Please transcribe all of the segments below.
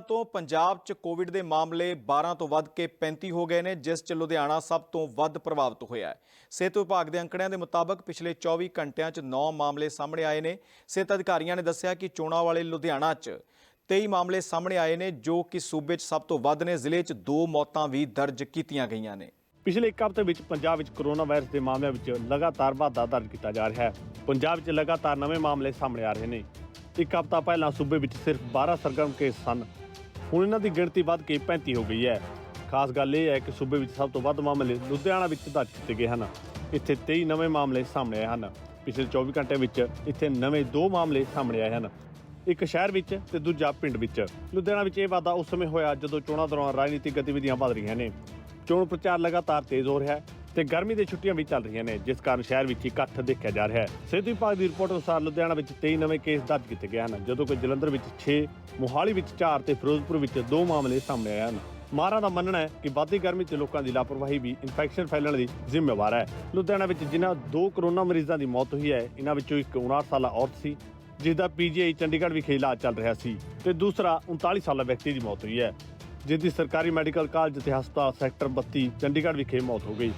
ਤੋਂ ਪੰਜਾਬ 'ਚ ਕੋਵਿਡ ਦੇ ਮਾਮਲੇ 12 ਤੋਂ ਵੱਧ ਕੇ 35 ਹੋ ਗਏ ਨੇ, ਜਿਸ 'ਚ ਲੁਧਿਆਣਾ ਸਭ ਤੋਂ ਵੱਧ ਪ੍ਰਭਾਵਿਤ ਹੋਇਆ ਹੈ। ਸਿਹਤ ਵਿਭਾਗ ਦੇ ਅੰਕੜਿਆਂ ਦੇ ਮੁਤਾਬਕ ਪਿਛਲੇ 24 ਘੰਟਿਆਂ 'ਚ 9 ਮਾਮਲੇ ਸਾਹਮਣੇ ਆਏ ਨੇ। ਸਿਹਤ ਅਧਿਕਾਰੀਆਂ ਨੇ ਦੱਸਿਆ ਕਿ ਚੋਣਾਂ ਵਾਲੇ ਲੁਧਿਆਣਾ 'ਚ 23 ਮਾਮਲੇ ਸਾਹਮਣੇ ਆਏ ਨੇ, ਜੋ ਕਿ ਸੂਬੇ 'ਚ ਸਭ ਤੋਂ ਵੱਧ ਨੇ। ਜ਼ਿਲ੍ਹੇ 'ਚ ਦੋ ਮੌਤਾਂ ਵੀ ਦਰਜ ਕੀਤੀਆਂ ਗਈਆਂ ਨੇ। ਪਿਛਲੇ ਇੱਕ ਹਫ਼ਤੇ ਵਿੱਚ ਪੰਜਾਬ ਵਿੱਚ ਕੋਰੋਨਾ ਵਾਇਰਸ ਦੇ ਮਾਮਲਿਆਂ ਵਿੱਚ ਲਗਾਤਾਰ ਵਾਧਾ ਦਰਜ ਕੀਤਾ ਜਾ ਰਿਹਾ ਹੈ। ਪੰਜਾਬ ਵਿੱਚ ਲਗਾਤਾਰ ਨਵੇਂ ਮਾਮਲੇ ਸਾਹਮਣੇ ਆ ਰਹੇ ਨੇ। ਇੱਕ ਹਫ਼ਤਾ ਪਹਿਲਾਂ ਸੂਬੇ ਵਿੱਚ ਸਿਰਫ 12 ਸਰਗਰਮ ਕੇਸ ਸਨ। ਹੁਣ ਇਹਨਾਂ ਦੀ ਗਿਣਤੀ ਵੱਧ ਕੇ 35 ਹੋ ਗਈ ਹੈ। ਖਾਸ ਗੱਲ ਇਹ ਹੈ ਕਿ ਸੂਬੇ ਵਿੱਚ ਸਭ ਤੋਂ ਵੱਧ ਮਾਮਲੇ ਲੁਧਿਆਣਾ ਵਿੱਚ ਦਰਜ ਕੀਤੇ ਗਏ ਹਨ। ਇੱਥੇ 23 ਨਵੇਂ ਮਾਮਲੇ ਸਾਹਮਣੇ ਆਏ ਹਨ। ਪਿਛਲੇ 24 ਘੰਟੇ ਵਿੱਚ ਇੱਥੇ ਨਵੇਂ ਦੋ ਮਾਮਲੇ ਸਾਹਮਣੇ ਆਏ ਹਨ। ਇੱਕ ਸ਼ਹਿਰ ਵਿੱਚ ਤੇ ਦੂਜਾ ਪਿੰਡ ਵਿੱਚ। ਲੁਧਿਆਣਾ ਵਿੱਚ ਇਹ ਵਾਧਾ ਉਸ ਸਮੇਂ ਹੋਇਆ ਜਦੋਂ ਚੋਣਾਂ ਦੌਰਾਨ ਰਾਜਨੀਤਿਕ ਗਤੀਵਿਧੀਆਂ ਵੱਧ ਰਹੀਆਂ ਨੇ। ਚੋਣ ਪ੍ਰਚਾਰ ਲਗਾਤਾਰ ਤੇਜ਼ ਹੋ ਰਿਹਾ ਹੈ। ਤੇ ਗਰਮੀ ਦੀਆਂ ਛੁੱਟੀਆਂ ਵੀ ਚੱਲ ਰਹੀਆਂ ਨੇ, ਜਿਸ ਕਾਰਨ ਸ਼ਹਿਰ ਵਿੱਚ ਇਕੱਠ ਦੇਖਿਆ ਜਾ ਰਿਹਾ ਹੈ। ਸਿਹਤ ਵਿਭਾਗ ਦੀ ਰਿਪੋਰਟ ਅਨੁਸਾਰ ਲੁਧਿਆਣਾ ਵਿੱਚ 23 ਨਵੇਂ ਕੇਸ ਦਰਜ ਕੀਤੇ ਗਏ ਹਨ, ਜਦੋਂ ਕਿ ਜਲੰਧਰ ਵਿੱਚ 6 ਮੋਹਾਲੀ ਵਿੱਚ 4 ਤੇ ਫਿਰੋਜ਼ਪੁਰ ਵਿੱਚ 2 ਮਾਮਲੇ ਸਾਹਮਣੇ ਆਏ ਹਨ। ਮਾਹਰਾਂ ਦਾ ਮੰਨਣਾ ਹੈ ਕਿ ਵਾਧੀ ਗਰਮੀ 'ਚ ਲੋਕਾਂ ਦੀ ਲਾਪਰਵਾਹੀ ਵੀ ਇਨਫੈਕਸ਼ਨ ਫੈਲਣ ਦੀ ਜ਼ਿੰਮੇਵਾਰ ਹੈ। ਲੁਧਿਆਣਾ ਵਿੱਚ ਜਿਨ੍ਹਾਂ ਦੋ ਕਰੋਨਾ ਮਰੀਜ਼ਾਂ ਦੀ ਮੌਤ ਹੋਈ ਹੈ ਇਹਨਾਂ ਵਿੱਚੋਂ ਇੱਕ 59 ਸਾਲਾ ਔਰਤ ਸੀ, ਜਿਸ ਦਾ ਪੀਜੀਆਈ ਚੰਡੀਗੜ੍ਹ ਵਿਖੇ ਇਲਾਜ ਚੱਲ ਰਿਹਾ ਸੀ, ਤੇ ਦੂਸਰਾ 39 ਸਾਲਾ ਵਿਅਕਤੀ ਦੀ ਮੌਤ ਹੋਈ ਹੈ, ਜਿਸ ਦੀ ਸਰਕਾਰੀ ਮੈਡੀਕਲ ਕਾਲਜ ਤੇ ਹਸਪਤਾਲ ਸੈਕਟਰ 32 ਚੰਡੀਗੜ੍ਹ ਵਿਖੇ ਮੌਤ ਹੋ ਗਈ।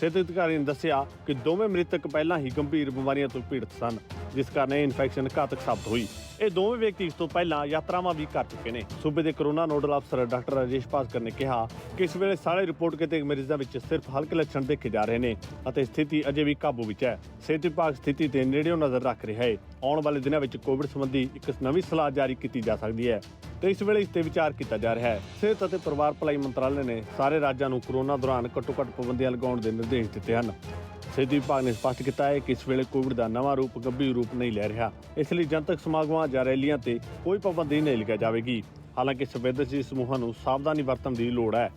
ਸਿਹਤ ਅਧਿਕਾਰੀ ਨੇ ਦੱਸਿਆ ਕਿ ਦੋਵੇਂ ਮ੍ਰਿਤਕ ਪਹਿਲਾਂ ਹੀ ਗੰਭੀਰ ਬਿਮਾਰੀਆਂ ਤੋਂ ਪੀੜਤ ਸਨ, ਜਿਸ ਕਾਰਨ ਇਹ ਇਨਫੈਕਸ਼ਨ ਘਾਤਕ ਸਾਬਤ ਹੋਈ। ਇਹ ਦੋਵੇਂ ਵਿਅਕਤੀ ਇਸ ਤੋਂ ਪਹਿਲਾਂ ਯਾਤਰਾਵਾਂ ਵੀ ਕਰ ਚੁੱਕੇ ਨੇ। ਸੂਬੇ ਦੇ ਕਰੋਨਾ ਨੋਡਲ ਅਫਸਰ ਡਾਕਟਰ ਰਾਜੇਸ਼ ਭਾਸਕਰ ਨੇ ਕਿਹਾ ਕਿ ਇਸ ਵੇਲੇ ਸਾਰੇ ਰਿਪੋਰਟ ਕੀਤੇ ਮਰੀਜ਼ਾਂ ਵਿੱਚ ਸਿਰਫ ਹਲਕੇ ਲੱਛਣ ਦੇਖੇ ਜਾ ਰਹੇ ਨੇ ਅਤੇ ਸਥਿਤੀ ਅਜੇ ਵੀ ਕਾਬੂ ਵਿੱਚ ਹੈ। ਸਿਹਤ ਵਿਭਾਗ ਸਥਿਤੀ ਤੇ ਨੇੜਿਓਂ ਨਜ਼ਰ ਰੱਖ ਰਿਹਾ ਹੈ। ਆਉਣ ਵਾਲੇ ਦਿਨਾਂ ਵਿੱਚ ਕੋਵਿਡ ਸੰਬੰਧੀ ਇੱਕ ਨਵੀਂ ਸਲਾਹ ਜਾਰੀ ਕੀਤੀ ਜਾ ਸਕਦੀ ਹੈ। ਤੇ ਇਸ ਵੇਲੇ ਇਸ ਤੇ ਵਿਚਾਰ ਕੀਤਾ ਜਾ ਰਿਹਾ ਹੈ। ਸਿਹਤ ਅਤੇ ਪਰਿਵਾਰ ਭਲਾਈ ਮੰਤਰਾਲੇ ਨੇ ਸਾਰੇ ਰਾਜਾਂ ਨੂੰ ਕੋਰੋਨਾ ਦੌਰਾਨ ਘੱਟੋ-ਘੱਟ ਪਾਬੰਦੀਆਂ ਲਗਾਉਣ ਦੇ ਨਿਰਦੇਸ਼ ਦਿੱਤੇ ਹਨ। ਸਿਹਤ ਵਿਭਾਗ ਨੇ ਸਪਸ਼ਟ ਕੀਤਾ ਹੈ ਕਿ ਇਸ ਵੇਲੇ ਕੋਵਿਡ ਦਾ ਨਵਾਂ ਰੂਪ ਗੰਭੀਰ ਰੂਪ ਨਹੀਂ ਲੈ ਰਿਹਾ। ਇਸ ਲਈ ਜਨਤਕ ਸਮਾਗਮਾਂ ਜਾਂ ਰੈਲੀਆਂ ਤੇ ਕੋਈ ਪਾਬੰਦੀ ਨਹੀਂ ਲਗਾਈ ਜਾਵੇਗੀ। ਹਾਲਾਂਕਿ ਸੰਵੇਦਨਸ਼ੀਲ ਸਮੂਹਾਂ ਨੂੰ ਸਾਵਧਾਨੀ ਵਰਤਣ ਦੀ ਲੋੜ ਹੈ।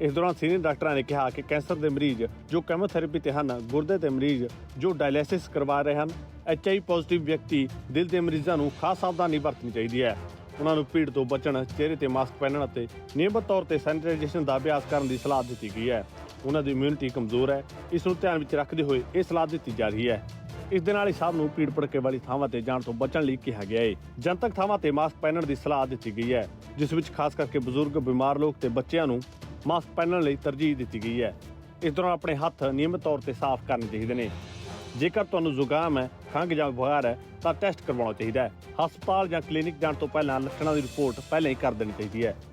ਇਸ ਦੌਰਾਨ ਸੀਨੀਅਰ ਡਾਕਟਰਾਂ ਨੇ ਕਿਹਾ ਕਿ ਕੈਂਸਰ ਦੇ ਮਰੀਜ਼ ਜੋ ਕੈਮੋਥੈਰੇਪੀ ਤੇ ਹਨ, ਗੁਰਦੇ ਦੇ ਮਰੀਜ਼ ਜੋ ਡਾਇਲਿਸਿਸ ਕਰਵਾ ਰਹੇ ਹਨ ਐਚਆਈ ਪੋਜ਼ਿਟਿਵ ਵਿਅਕਤੀ ਦਿਲ ਦੇ ਮਰੀਜ਼ਾਂ ਨੂੰ ਖਾਸ ਸਾਵਧਾਨੀ ਵਰਤਣੀ ਚਾਹੀਦੀ ਹੈ। ਉਹਨਾਂ ਨੂੰ ਭੀੜ ਤੋਂ ਬਚਣ, ਚਿਹਰੇ ਤੇ ਮਾਸਕ ਪਹਿਨਣ ਅਤੇ ਨਿਯਮਤ ਤੌਰ ਤੇ ਸੈਨੀਟਾਈਜੇਸ਼ਨ ਦਾ ਅਭਿਆਸ ਕਰਨ ਦੀ ਸਲਾਹ ਦਿੱਤੀ ਗਈ ਹੈ। ਉਹਨਾਂ ਦੀ ਇਮਿਊਨਿਟੀ ਕਮਜ਼ੋਰ ਹੈ। ਇਸ ਨੂੰ ਧਿਆਨ ਵਿੱਚ ਰੱਖਦੇ ਹੋਏ ਇਹ ਸਲਾਹ ਦਿੱਤੀ ਜਾ ਰਹੀ ਹੈ। ਇਸ ਦੇ ਨਾਲ ਹੀ ਸਭ ਨੂੰ ਭੀੜ ਭੜਕੇ ਵਾਲੀ ਥਾਵਾਂ ਤੇ ਜਾਣ ਤੋਂ ਬਚਣ ਲਈ ਕਿਹਾ ਗਿਆ ਹੈ। ਜਨਤਕ ਥਾਵਾਂ ਤੇ ਮਾਸਕ ਪਹਿਨਣ ਦੀ ਸਲਾਹ ਦਿੱਤੀ ਗਈ ਹੈ, ਜਿਸ ਵਿੱਚ ਖਾਸ ਕਰਕੇ ਬਜ਼ੁਰਗ, ਬਿਮਾਰ ਲੋਕ ਤੇ ਬੱਚਿਆਂ ਨੂੰ ਮਾਸਕ ਪਹਿਨਣ ਲਈ ਤਰਜੀਹ ਦਿੱਤੀ ਗਈ ਹੈ। ਇਸ ਦੌਰਾਨ ਆਪਣੇ ਹੱਥ ਨਿਯਮਿਤ ਤੌਰ ਤੇ ਸਾਫ਼ ਕਰਨੇ ਚਾਹੀਦੇ ਨੇ। ਜੇਕਰ ਤੁਹਾਨੂੰ ਜ਼ੁਕਾਮ ਹੈ ਖੰਘ ਜਾਂ ਬੁਖਾਰ ਹੈ, ਤਾਂ ਟੈਸਟ ਕਰਵਾਉਣਾ ਚਾਹੀਦਾ ਹੈ। ਹਸਪਤਾਲ ਜਾਂ ਕਲੀਨਿਕ ਜਾਣ ਤੋਂ ਪਹਿਲਾਂ ਲੱਛਣਾਂ ਦੀ ਰਿਪੋਰਟ ਪਹਿਲਾਂ ਹੀ ਕਰ ਦੇਣੀ ਚਾਹੀਦੀ ਹੈ।